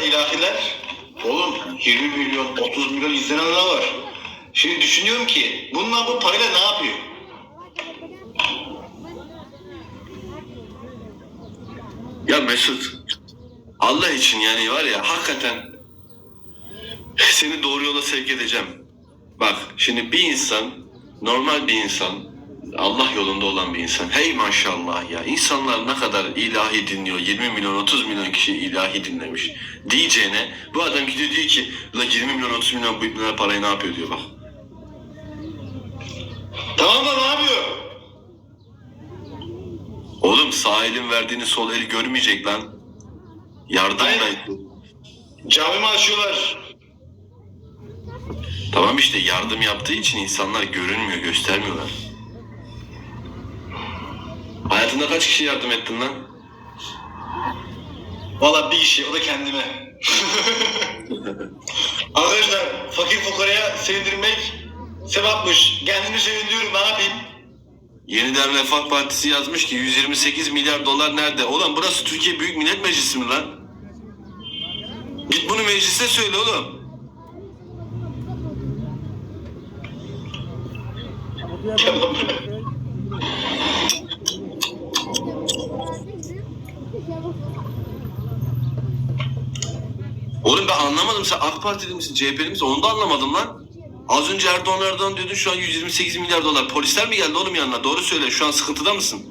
da ilahiler. Oğlum 20 milyon, 30 milyon izlenenler var. Şimdi düşünüyorum ki bunlar bu parayla ne yapıyor? Ya Mesut Allah için yani var ya hakikaten seni doğru yola sevk edeceğim. Bak şimdi bir insan normal bir insan Allah yolunda olan bir insan. Hey maşallah ya insanlar ne kadar ilahi dinliyor. 20 milyon 30 milyon kişi ilahi dinlemiş. Diyeceğine bu adam gidiyor diyor ki la 20 milyon 30 milyon bu ibneler parayı ne yapıyor diyor bak. Tamam da ne yapıyor? Oğlum sağ elin verdiğini sol el görmeyecek lan. Yardım da Cami mi açıyorlar? Tamam işte yardım yaptığı için insanlar görünmüyor, göstermiyorlar. Hayatında kaç kişi yardım ettin lan? Valla bir kişi, o da kendime. Arkadaşlar fakir fukaraya sevindirmek sevapmış. Kendimi sevindiriyorum ne yapayım? Yeniden Refah Partisi yazmış ki 128 milyar dolar nerede? Ulan burası Türkiye Büyük Millet Meclisi mi lan? Git bunu mecliste söyle oğlum. Tamam. Oğlum ben anlamadım sen AK Partili misin, CHP'li misin? Onu da anlamadım lan. Az önce Erdoğan Erdoğan diyordun şu an 128 milyar dolar. Polisler mi geldi oğlum yanına? Doğru söyle şu an sıkıntıda mısın?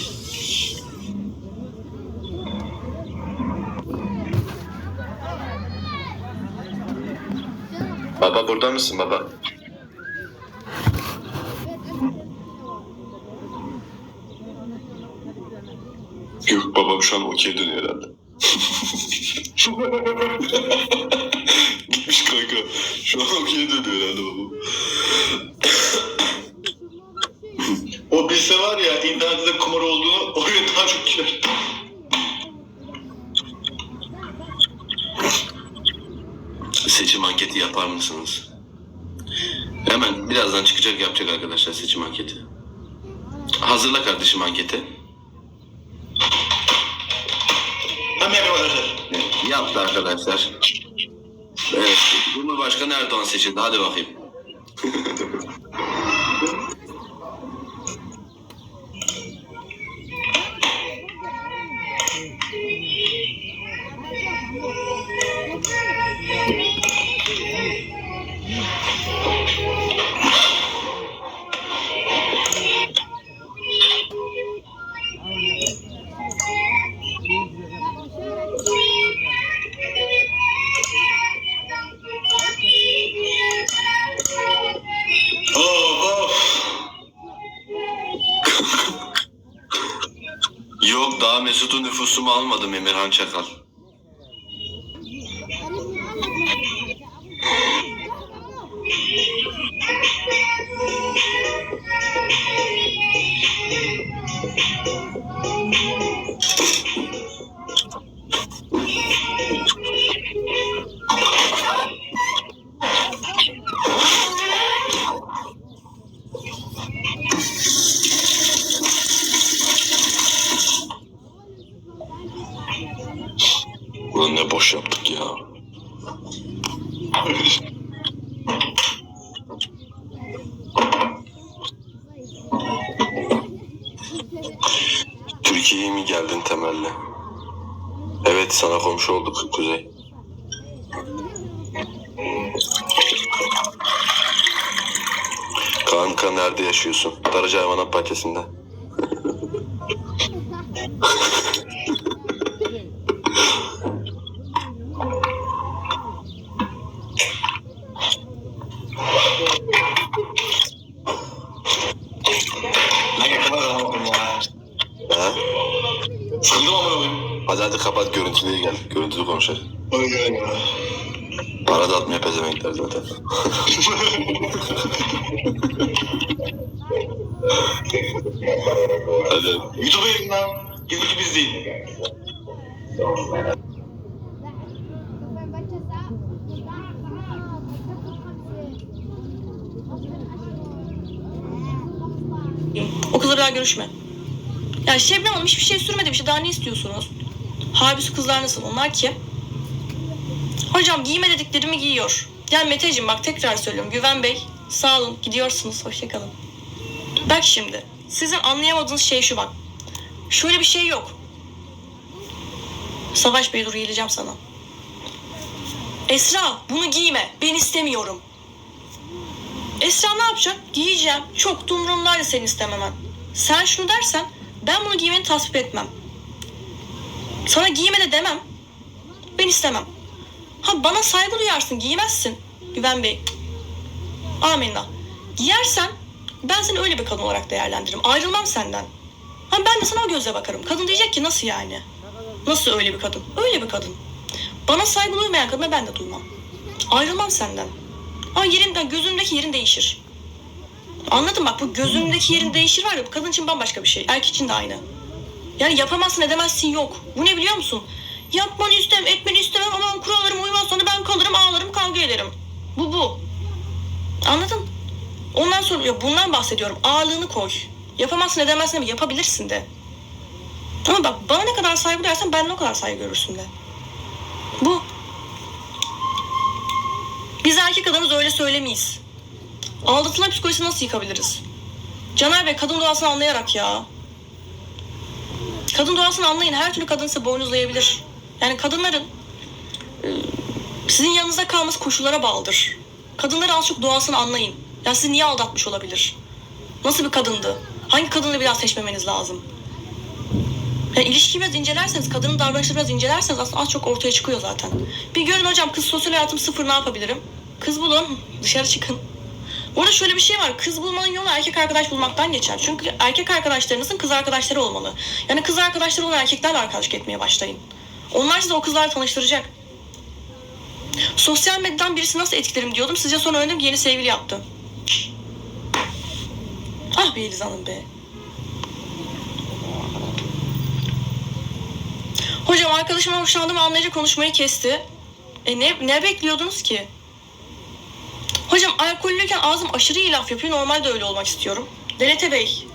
Baba burada mısın baba? Yok babam şu an okey dönüyor herhalde. Gitmiş kanka. Şu an okey dönüyor herhalde babam. O bilse var ya internette kumar olduğunu oraya daha çok girer. Seçim anketi yapar mısınız? Hemen birazdan çıkacak yapacak arkadaşlar seçim anketi. Hazırla kardeşim anketi. Yaptı arkadaşlar. Evet, Cumhurbaşkanı Erdoğan seçildi. Hadi bakayım. Mesut'un nüfusumu almadım Emirhan Çakal. Türkiye'ye mi geldin temelli? Evet sana komşu olduk Kuzey. Kanka nerede yaşıyorsun? Darıcı Hayvanat Bahçesi'nde. Sahneye gel. Görüntülü konuşalım. Aynen ya. Para da atmaya pezemekler zaten. Hadi. YouTube yayınlan. Gibi gibi izleyin. O kızla bir daha görüşme. Ya Şebnem Hanım hiçbir şey sürmedim işte daha ne istiyorsunuz? Halbuki kızlar nasıl? Onlar kim? Hocam giyme dediklerimi giyiyor. Yani Meteciğim bak tekrar söylüyorum. Güven Bey sağ olun gidiyorsunuz. Hoşçakalın. Bak şimdi sizin anlayamadığınız şey şu bak. Şöyle bir şey yok. Savaş Bey dur geleceğim sana. Esra bunu giyme. Ben istemiyorum. Esra ne yapacak? Giyeceğim. Çok da umurumdaydı senin istememen. Sen şunu dersen ben bunu giymeni tasvip etmem. Sana giyme de demem. Ben istemem. Ha bana saygı duyarsın giymezsin. Güven Bey. Amenna. Giyersen ben seni öyle bir kadın olarak değerlendiririm. Ayrılmam senden. Ha ben de sana o gözle bakarım. Kadın diyecek ki nasıl yani? Nasıl öyle bir kadın? Öyle bir kadın. Bana saygı duymayan kadına ben de duymam. Ayrılmam senden. Ama yerinden gözümdeki yerin değişir. Anladın bak bu gözümdeki yerin değişir var ya bu kadın için bambaşka bir şey. Erkek için de aynı. Yani yapamazsın edemezsin yok. Bu ne biliyor musun? Yapmanı istemem, etmeni istemem ama kurallarıma uymazsan da ben kalırım, ağlarım, kavga ederim. Bu bu. Anladın? Ondan sonra ya bundan bahsediyorum. Ağırlığını koy. Yapamazsın edemezsin ama yapabilirsin de. Ama bak bana ne kadar saygı duyarsan benden o kadar saygı görürsün de. Bu. Biz erkek adamız öyle söylemeyiz. Aldatılma psikolojisini nasıl yıkabiliriz? Caner Bey kadın doğasını anlayarak ya. Kadın doğasını anlayın. Her türlü kadın size boynuzlayabilir. Yani kadınların e, sizin yanınızda kalması koşullara bağlıdır. Kadınları az çok doğasını anlayın. Ya sizi niye aldatmış olabilir? Nasıl bir kadındı? Hangi kadını biraz seçmemeniz lazım? Yani ilişkiyi biraz incelerseniz, kadının davranışını biraz incelerseniz aslında az çok ortaya çıkıyor zaten. Bir görün hocam kız sosyal hayatım sıfır ne yapabilirim? Kız bulun, dışarı çıkın. Orada şöyle bir şey var. Kız bulmanın yolu erkek arkadaş bulmaktan geçer. Çünkü erkek arkadaşlarınızın kız arkadaşları olmalı. Yani kız arkadaşları olan erkeklerle arkadaşlık etmeye başlayın. Onlar sizi o kızlarla tanıştıracak. Sosyal medyadan birisi nasıl etkilerim diyordum. Sizce sonra öğrendim yeni sevgili yaptı. Ah be Yeliz Hanım be. Hocam arkadaşıma hoşlandım anlayınca konuşmayı kesti. E ne, ne bekliyordunuz ki? Hocam alkollüyken ağzım aşırı iyi laf yapıyor. Normalde öyle olmak istiyorum. Delete Bey.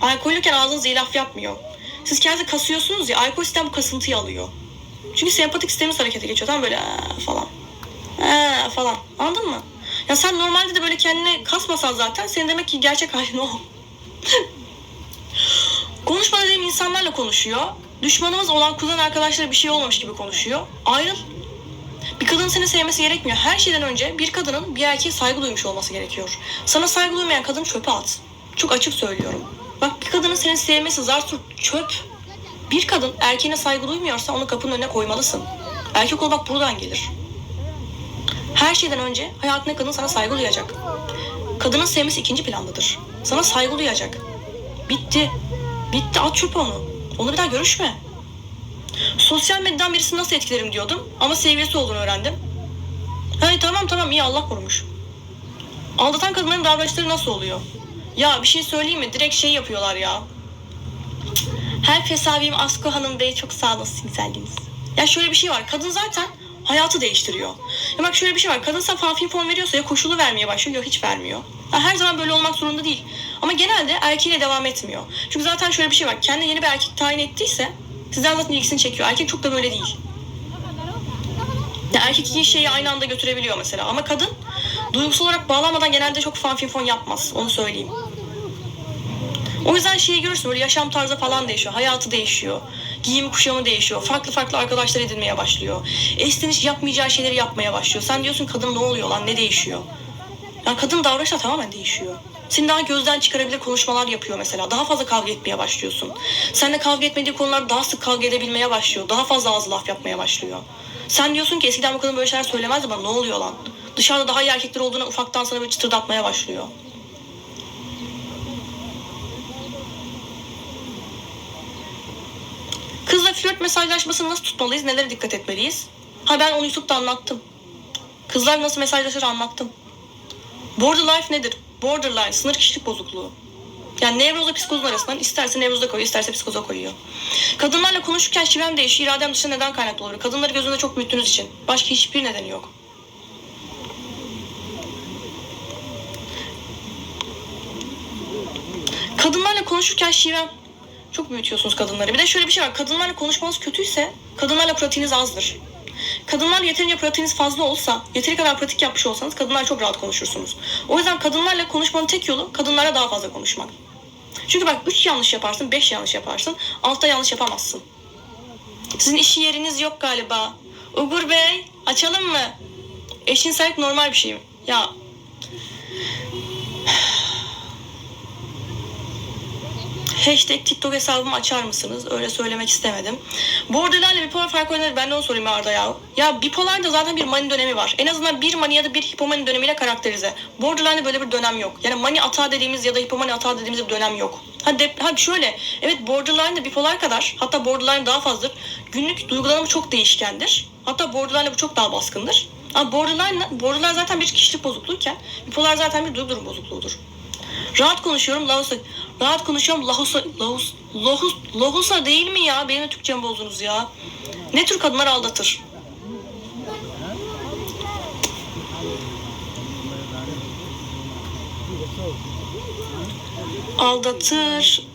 Alkollüyken ağzınız iyi laf yapmıyor. Siz kendinizi kasıyorsunuz ya. Alkol sistem bu kasıntıyı alıyor. Çünkü sempatik sisteminiz harekete geçiyor. Tam böyle falan. "Aa" falan. Anladın mı? Ya sen normalde de böyle kendine kasmasan zaten senin demek ki gerçek halin o. Konuşma dediğim insanlarla konuşuyor. Düşmanımız olan kuzen arkadaşları bir şey olmamış gibi konuşuyor. Ayrıl. Bir kadının seni sevmesi gerekmiyor. Her şeyden önce bir kadının bir erkeğe saygı duymuş olması gerekiyor. Sana saygı duymayan kadın çöpe at. Çok açık söylüyorum. Bak bir kadının seni sevmesi zar çöp. Bir kadın erkeğine saygı duymuyorsa onu kapının önüne koymalısın. Erkek olmak buradan gelir. Her şeyden önce hayatındaki kadın sana saygı duyacak. Kadının sevmesi ikinci plandadır. Sana saygı duyacak. Bitti. Bitti at çöpe onu. Onu bir daha görüşme. Sosyal medyadan birisini nasıl etkilerim diyordum ama sevgilisi olduğunu öğrendim. Hey tamam tamam iyi Allah korumuş. Aldatan kadınların davranışları nasıl oluyor? Ya bir şey söyleyeyim mi? Direkt şey yapıyorlar ya. Her fesavim Asko Hanım Bey çok sağ olasın güzelliğiniz. Ya şöyle bir şey var. Kadın zaten hayatı değiştiriyor. Ya bak şöyle bir şey var. Kadın sana fanfin fon veriyorsa ya koşulu vermeye başlıyor ya hiç vermiyor. Ya her zaman böyle olmak zorunda değil. Ama genelde erkeğiyle devam etmiyor. Çünkü zaten şöyle bir şey var. Kendi yeni bir erkek tayin ettiyse sizden zaten ilgisini çekiyor. Erkek çok da böyle değil. Ya erkek iki şeyi aynı anda götürebiliyor mesela. Ama kadın duygusal olarak bağlanmadan genelde çok fanfin fon yapmaz. Onu söyleyeyim. O yüzden şeyi görürsün böyle yaşam tarzı falan değişiyor. Hayatı değişiyor. Giyim kuşamı değişiyor. Farklı farklı arkadaşlar edinmeye başlıyor. Eskiden hiç yapmayacağı şeyleri yapmaya başlıyor. Sen diyorsun kadın ne oluyor lan ne değişiyor? Yani kadın davranışlar tamamen değişiyor. Seni daha gözden çıkarabilir konuşmalar yapıyor mesela. Daha fazla kavga etmeye başlıyorsun. Seninle kavga etmediği konular daha sık kavga edebilmeye başlıyor. Daha fazla ağzı laf yapmaya başlıyor. Sen diyorsun ki eskiden bu kadın böyle şeyler söylemezdi bana ne oluyor lan? Dışarıda daha iyi erkekler olduğunu ufaktan sana böyle çıtırdatmaya başlıyor. Kızla flört mesajlaşmasını nasıl tutmalıyız? Nelere dikkat etmeliyiz? Ha ben onu YouTube'da anlattım. Kızlar nasıl mesajlaşır anlattım. Border life nedir? Borderline, sınır kişilik bozukluğu. Yani nevrozla psikozun arasından isterse nevroza koyuyor, isterse psikoza koyuyor. Kadınlarla konuşurken şivem değişiyor, iradem dışında neden kaynaklı olabilir? Kadınları gözünde çok büyüttüğünüz için. Başka hiçbir nedeni yok. Kadınlarla konuşurken şivem. Çok büyütüyorsunuz kadınları. Bir de şöyle bir şey var. Kadınlarla konuşmanız kötüyse kadınlarla pratiğiniz azdır. Kadınlarla yeterince pratiğiniz fazla olsa, yeteri kadar pratik yapmış olsanız kadınlar çok rahat konuşursunuz. O yüzden kadınlarla konuşmanın tek yolu kadınlara daha fazla konuşmak. Çünkü bak 3 yanlış yaparsın, 5 yanlış yaparsın. Altta yanlış yapamazsın. Sizin iş yeriniz yok galiba. Ugur Bey, açalım mı? Eşcinsellik normal bir şey mi? Ya Hashtag TikTok hesabımı açar mısınız? Öyle söylemek istemedim. Borderline bipolar farkı nedir? Ben de onu sorayım Arda ya. Ya bipolarda zaten bir mani dönemi var. En azından bir mani ya da bir hipomani dönemiyle karakterize. Borderline'de böyle bir dönem yok. Yani mani atağı dediğimiz ya da hipomani atağı dediğimiz bir dönem yok. Ha, de, ha şöyle, evet borderline bipolar kadar, hatta borderline daha fazladır. Günlük duygulanımı çok değişkendir. Hatta borderline bu çok daha baskındır. Ama borderline, borderline zaten bir kişilik bozukluğuyken, bipolar zaten bir duygu durum bozukluğudur. Rahat konuşuyorum Lahusa. Rahat konuşuyorum Lahusa. Lahus, Lahus, Lahusa değil mi ya? Benim de Türkçemi bozdunuz ya. Ne tür kadınlar aldatır? Aldatır.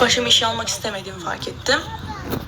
Başım işe almak istemediğimi fark ettim.